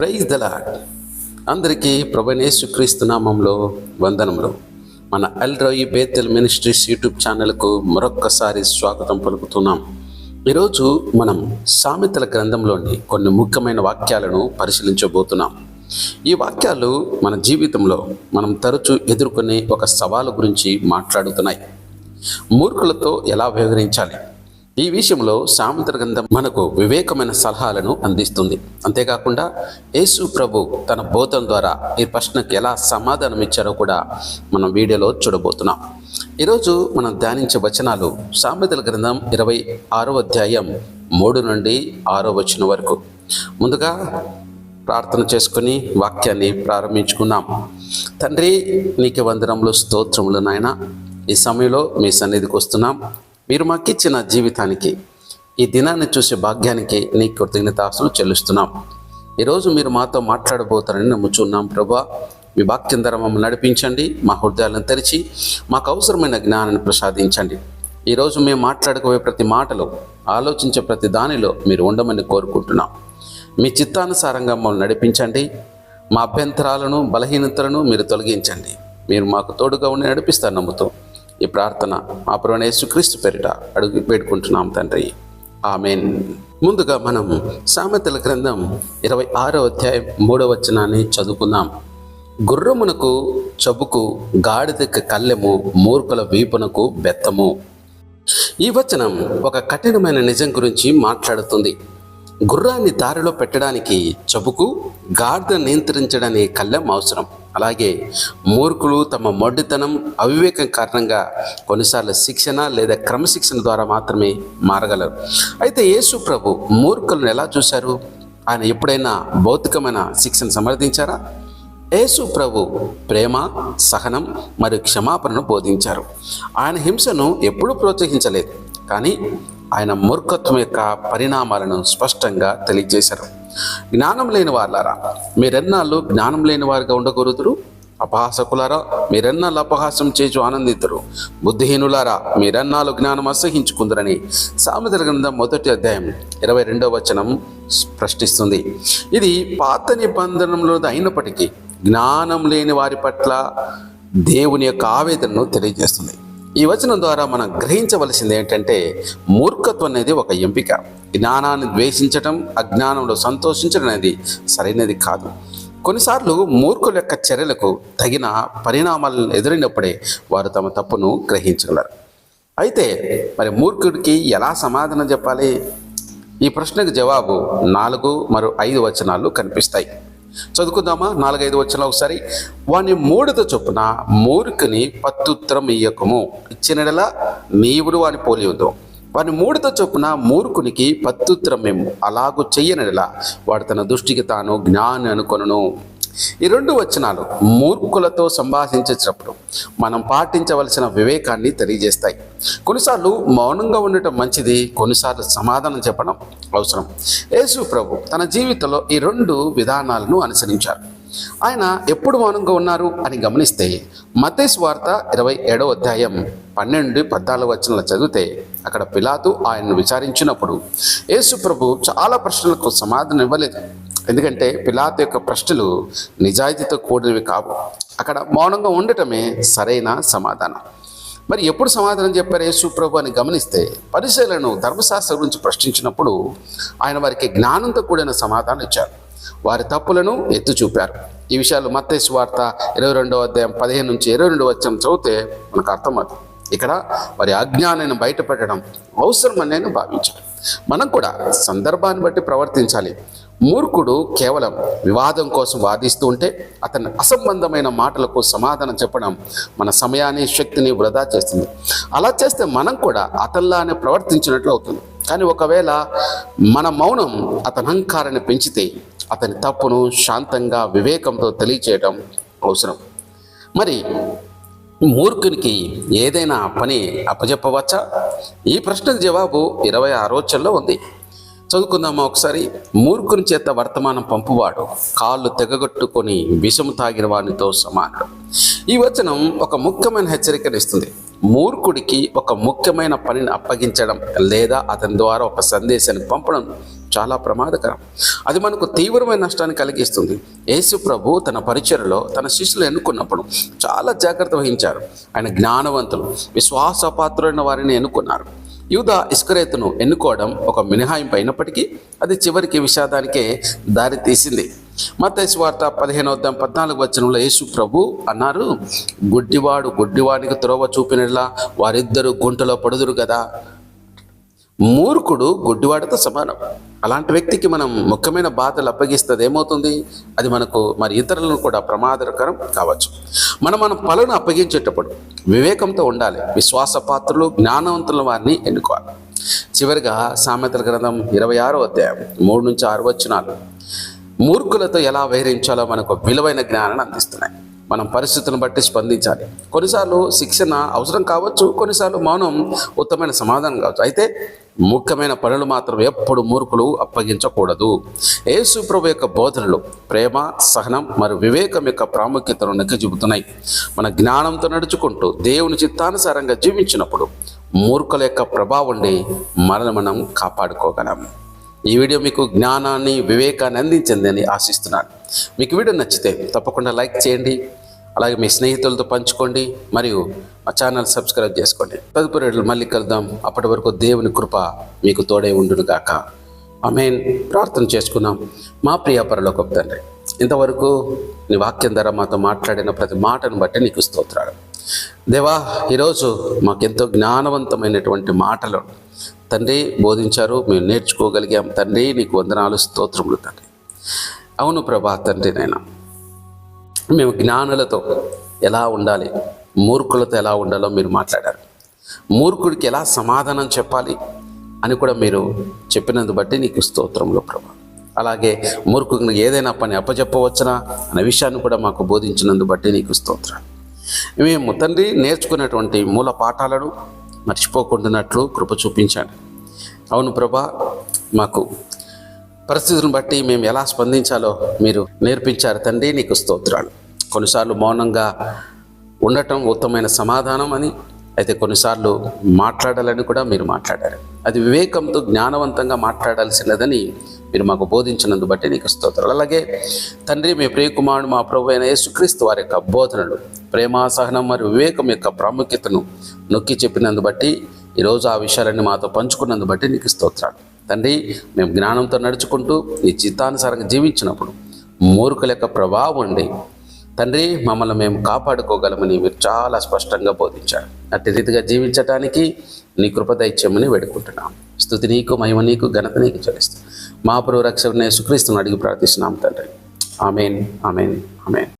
Praise the Lord అందరికీ ప్రభనేసుక్రీస్తు నామంలో వందనములు. మన ఎల్ బేతెల్ మినిస్ట్రీస్ యూట్యూబ్ ఛానల్కు మరొక్కసారి స్వాగతం పలుకుతున్నాం. ఈరోజు మనం సామెతల గ్రంథంలోని కొన్ని ముఖ్యమైన వాక్యాలను పరిశీలించబోతున్నాం. ఈ వాక్యాలు మన జీవితంలో మనం తరచూ ఎదుర్కొనే ఒక సవాలు గురించి మాట్లాడుతున్నాయి. మూర్ఖులతో ఎలా వ్యవహరించాలి? ఈ విషయంలో సామెతల గ్రంథం మనకు వివేకమైన సలహాలను అందిస్తుంది. అంతేకాకుండా యేసు ప్రభు తన బోధన ద్వారా ఈ ప్రశ్నకు ఎలా సమాధానం ఇచ్చారో కూడా మనం వీడియోలో చూడబోతున్నాం. ఈరోజు మనం ధ్యానించే వచనాలు సామెతల గ్రంథం ఇరవై ఆరో అధ్యాయం మూడు నుండి ఆరో వచనం వరకు. ముందుగా ప్రార్థన చేసుకుని వాక్యాన్ని ప్రారంభించుకున్నాం తండ్రి నీకు వందనములు స్తోత్రములు నాయన. ఈ సమయంలో మీ సన్నిధికి వస్తున్నాం. మీరు మాకిచ్చిన జీవితానికి ఈ దినాన్ని చూసే భాగ్యానికి నీ కృతజ్ఞతాసులు చెల్లిస్తున్నాం. ఈరోజు మీరు మాతో మాట్లాడబోతారని నమ్ముచున్నాం ప్రభా. మీ వాక్యం ద్వారా మమ్మల్ని నడిపించండి మా హృదయాలను తెరిచి మాకు అవసరమైన జ్ఞానాన్ని ప్రసాదించండి. ఈరోజు మేము మాట్లాడుకోవే ప్రతి మాటలో ఆలోచించే ప్రతి దానిలో మీరు ఉండమని కోరుకుంటున్నాం. మీ చిత్తానుసారంగా మమ్మల్ని నడిపించండి మా అభ్యంతరాలను బలహీనతలను మీరు తొలగించండి. మీరు మాకు తోడుగా ఉండి నడిపిస్తారు నమ్ముతూ ఈ ప్రార్థన మా ప్రభువైన యేసుక్రీస్తు పేరిట అడుగు పెట్టుకుంటున్నాం తండ్రి. ఆమెన్. ముందుగా మనం సామెతల గ్రంథం ఇరవై ఆరో అధ్యాయం మూడవ వచనాన్ని చదువుకుందాం. గుర్రమునకు చబుకు గాడిదకు కళ్ళెము మూర్ఖుల వీపునకు బెత్తము. ఈ వచనం ఒక కఠినమైన నిజం గురించి మాట్లాడుతుంది. గుర్రాన్ని దారిలో పెట్టడానికి చబుకు గాడిద నియంత్రించడానికి కళ్ళెం అవసరం. అలాగే మూర్ఖులు తమ మొండితనం అవివేకం కారణంగా కొన్నిసార్లు శిక్షణ లేదా క్రమశిక్షణ ద్వారా మాత్రమే మారగలరు. అయితే యేసు ప్రభు మూర్ఖులను ఎలా చూశారు? ఆయన ఎప్పుడైనా భౌతికమైన శిక్షణ సమర్థించారా? యేసు ప్రభు ప్రేమ సహనం మరియు క్షమాపణను బోధించారు. ఆయన హింసను ఎప్పుడూ ప్రోత్సహించలేదు. కానీ ఆయన మూర్ఖత్వం యొక్క పరిణామాలను స్పష్టంగా తెలియజేశారు. జ్ఞానం లేని వాళ్ళారా మీరెన్నాళ్ళు జ్ఞానం లేని వారిగా ఉండకూడదురు? అపహాసకులారా మీరెన్నాళ్ళు అపహాసం చేచు ఆనందితురు? బుద్ధిహీనులారా మీరెన్నాళ్ళు జ్ఞానం అసహించుకుందరని సామెతల గ్రంథం మొదటి అధ్యాయం ఇరవై రెండవ వచనం ప్రశ్నిస్తుంది. ఇది పాత నిబంధనలో అయినప్పటికీ జ్ఞానం లేని వారి పట్ల దేవుని యొక్క ఆవేదనను తెలియజేస్తుంది. ఈ వచనం ద్వారా మనం గ్రహించవలసింది ఏంటంటే మూర్ఖత్వం అనేది ఒక ఎంపిక. జ్ఞానాన్ని ద్వేషించటం అజ్ఞానంలో సంతోషించడం అనేది సరైనది కాదు. కొన్నిసార్లు మూర్ఖుల యొక్క చర్యలకు తగిన పరిణామాలను ఎదురైనప్పుడే వారు తమ తప్పును గ్రహించగలరు. అయితే మరి మూర్ఖుడికి ఎలా సమాధానం చెప్పాలి? ఈ ప్రశ్నకు జవాబు నాలుగు మరియు ఐదు వచనాలు కనిపిస్తాయి. చదువుకుందామా? నాలుగైదు వచ్చిన ఒకసారి. వాని మూడుతో చొప్పున మూర్ఖుని పత్తుత్తరం ఇయ్యకము. ఇచ్చినడలా నీవుడు వాని పోలి ఉందో వాని మూడుతో చొప్పున మూర్ఖునికి పత్తుత్తరం మేము అలాగూ చెయ్యనడలా వాడు తన దృష్టికి తాను జ్ఞాని అనుకొనను. ఈ రెండు వచనాలు మూర్ఖులతో సంభాషించేటప్పుడు మనం పాటించవలసిన వివేకాన్ని తెలియజేస్తాయి. కొన్నిసార్లు మౌనంగా ఉండటం మంచిది కొన్నిసార్లు సమాధానం చెప్పడం అవసరం. యేసు ప్రభు తన జీవితంలో ఈ రెండు విధానాలను అనుసరించారు. ఆయన ఎప్పుడు మౌనంగా ఉన్నారు అని గమనిస్తే మతేస్ వార్త ఇరవై ఏడవ అధ్యాయం పన్నెండు పద్నాలుగు వచనాలు చదివితే అక్కడ పిలాతు ఆయన్ను విచారించినప్పుడు యేసు ప్రభు చాలా ప్రశ్నలకు సమాధానం ఇవ్వలేదు. ఎందుకంటే పిలాత్ యొక్క ప్రశ్నలు నిజాయితీతో కూడినవి కావు. అక్కడ మౌనంగా ఉండటమే సరైన సమాధానం. మరి ఎప్పుడు సమాధానం చెప్పారు యేసు ప్రభు అని గమనిస్తే పరిశీలను ధర్మశాస్త్రం గురించి ప్రశ్నించినప్పుడు ఆయన వారికి జ్ఞానంతో కూడిన సమాధానం ఇచ్చారు. వారి తప్పులను ఎత్తు చూపారు. ఈ విషయాలు మత్తేసు వార్త ఇరవై రెండవ అధ్యాయం పదిహేను నుంచి ఇరవై రెండు వచ్చం చదివితే మనకు అర్థమవుతుంది. ఇక్కడ వారి అజ్ఞానాన్ని బయటపెట్టడం అవసరమని నేను భావించాను. మనం కూడా సందర్భాన్ని బట్టి ప్రవర్తించాలి. మూర్ఖుడు కేవలం వివాదం కోసం వాదిస్తూ ఉంటే అతని అసంబంధమైన మాటలకు సమాధానం చెప్పడం మన సమయాన్ని శక్తిని వృధా చేస్తుంది. అలా చేస్తే మనం కూడా అతనిలానే ప్రవర్తించినట్లు అవుతుంది. కానీ ఒకవేళ మన మౌనం అతని అహంకారాన్ని పెంచితే అతని తప్పును శాంతంగా వివేకంతో తెలియచేయడం అవసరం. మరి మూర్ఖునికి ఏదైనా పని అప్పజెప్పవచ్చా? ఈ ప్రశ్న జవాబు ఇరవై ఆరోచనలో ఉంది. చదువుకుందామా ఒకసారి? మూర్ఖుని చేత వర్తమానం పంపువాడు కాళ్ళు తెగగొట్టుకొని విషము తాగిన వానితో సమానుడు. ఈ వచనం ఒక ముఖ్యమైన హెచ్చరికను ఇస్తుంది. మూర్ఖుడికి ఒక ముఖ్యమైన పనిని అప్పగించడం లేదా అతని ద్వారా ఒక సందేశాన్ని పంపడం చాలా ప్రమాదకరం. అది మనకు తీవ్రమైన నష్టాన్ని కలిగిస్తుంది. యేసు ప్రభు తన పరిచయలో తన శిష్యులు ఎన్నుకున్నప్పుడు చాలా జాగ్రత్త వహించారు. ఆయన జ్ఞానవంతులు విశ్వాసపాత్రులైన వారిని ఎన్నుకున్నారు. యూద ఇస్కరేతును ఎన్నుకోవడం ఒక మినహాయింపు అయినప్పటికీ అది చివరికి విషాదానికే దారి తీసింది. వార్త పదిహేనవ పద్నాలుగు వచనంలో యేసు ప్రభు అన్నారు గుడ్డివాడు గుడ్డివాడికి త్రోవ చూపినట్లా వారిద్దరూ గుంటలో పడుదురు కదా మూర్ఖుడు గుడ్డివాడితో సమానం. అలాంటి వ్యక్తికి మనం ముఖ్యమైన బాధలు అప్పగిస్తుంది ఏమవుతుంది? అది మనకు మరి ఇతరులను కూడా ప్రమాదకరం కావచ్చు. మనం మన పనులను అప్పగించేటప్పుడు వివేకంతో ఉండాలి. విశ్వాసపాత్రులు జ్ఞానవంతుల వారిని ఎన్నుకోవాలి. చివరిగా సామెతల గ్రంథం ఇరవై ఆరో అధ్యాయం మూడు నుంచి ఆరు వచ్చినాలు మూర్ఖులతో ఎలా వైరించాలో మనకు విలువైన జ్ఞానాన్ని అందిస్తున్నాయి. మనం పరిస్థితులను బట్టి స్పందించాలి. కొన్నిసార్లు శిక్షణ అవసరం కావచ్చు కొన్నిసార్లు మౌనం ఉత్తమైన సమాధానం కావచ్చు. అయితే ముఖ్యమైన పనులు మాత్రం ఎప్పుడు మూర్ఖులు అప్పగించకూడదు. యేసు ప్రభు యొక్క బోధనలు ప్రేమ సహనం మరియు వివేకం యొక్క ప్రాముఖ్యతను నొక్కి చెబుతున్నాయి మన జ్ఞానంతో నడుచుకుంటూ దేవుని చిత్తానుసారంగా జీవించినప్పుడు మూర్ఖుల యొక్క ప్రభావం మనల్ని మనం కాపాడుకోగలం. ఈ వీడియో మీకు జ్ఞానాన్ని వివేకాన్ని అందించిందని ఆశిస్తున్నాను. మీకు వీడియో నచ్చితే తప్పకుండా లైక్ చేయండి అలాగే మీ స్నేహితులతో పంచుకోండి మరియు మా ఛానల్ సబ్స్క్రైబ్ చేసుకోండి. తదుపరి మళ్ళీ కలుద్దాం. అప్పటి వరకు దేవుని కృప మీకు తోడే ఉండును గాక. ఆమెన్. ప్రార్థన చేసుకున్నాం. మా ప్రియ పరలోకపు తండ్రి ఇంతవరకు నీ వాక్యం ద్వారా మాతో మాట్లాడిన ప్రతి మాటను బట్టి నీకు స్తోత్రాలు. దేవా ఈరోజు మాకెంతో జ్ఞానవంతమైనటువంటి మాటలు తండ్రి బోధించారు. మేము నేర్చుకోగలిగాం. తండ్రి నీకు వందనాలు స్తోత్రములు తండ్రి. అవును ప్రభా తండ్రి నైనా మేము జ్ఞానులతో ఎలా ఉండాలి? మూర్ఖులతో ఎలా ఉండాలో మీరు మాట్లాడారు. మూర్ఖుడికి ఎలా సమాధానం చెప్పాలి అని కూడా మీరు చెప్పినందు బట్టి నీకు స్తోత్రంలో ప్రభా. అలాగే మూర్ఖుడికి ఏదైనా పని అప్పచెప్పవచ్చునా అనే విషయాన్ని కూడా మాకు బోధించినందు బట్టి నీకు స్తోత్రం. మేము తండ్రి నేర్చుకున్నటువంటి మూల పాఠాలను మర్చిపోకుండానట్లు కృప చూపించాను అవును ప్రభా మాకు పరిస్థితులను బట్టి మేము ఎలా స్పందించాలో మీరు నేర్పించారు తండ్రి నీకు స్తోత్రాలు. కొన్నిసార్లు మౌనంగా ఉండటం ఉత్తమమైన సమాధానం అని అయితే కొన్నిసార్లు మాట్లాడాలని కూడా మీరు మాట్లాడారు. అది వివేకంతో జ్ఞానవంతంగా మాట్లాడాల్సినదని మీరు మాకు బోధించినందు బట్టి నీకు స్తోత్రాలు. అలాగే తండ్రి మీ ప్రియకుమారుడు మా ప్రభు అయిన యేసుక్రీస్తు వారి యొక్క బోధనలు ప్రేమ సహనం మరియు వివేకం యొక్క ప్రాముఖ్యతను నొక్కి చెప్పినందు బట్టి ఈరోజు ఆ విషయాలన్నీ మాతో పంచుకున్నందు బట్టి నీకు స్తోత్రాలు. తండ్రి మేము జ్ఞానంతో నడుచుకుంటూ నీ చిత్తానుసారంగా జీవించినప్పుడు మూర్ఖుల యొక్క ప్రభావం అండి. తండ్రి మమ్మల్ని మేము కాపాడుకోగలమని మీరు చాలా స్పష్టంగా బోధించారు. అట్టి రీతిగా జీవించటానికి నీ కృప దైత్యమని వేడుకుంటున్నాం. స్థుతి నీకు మహిమ నీకు ఘనత నీకు చెల్లిస్తాం మా పురుగు రక్షణ సుక్రీస్తుని అడిగి ప్రార్థిస్తున్నాం తండ్రి. Amen amen amen.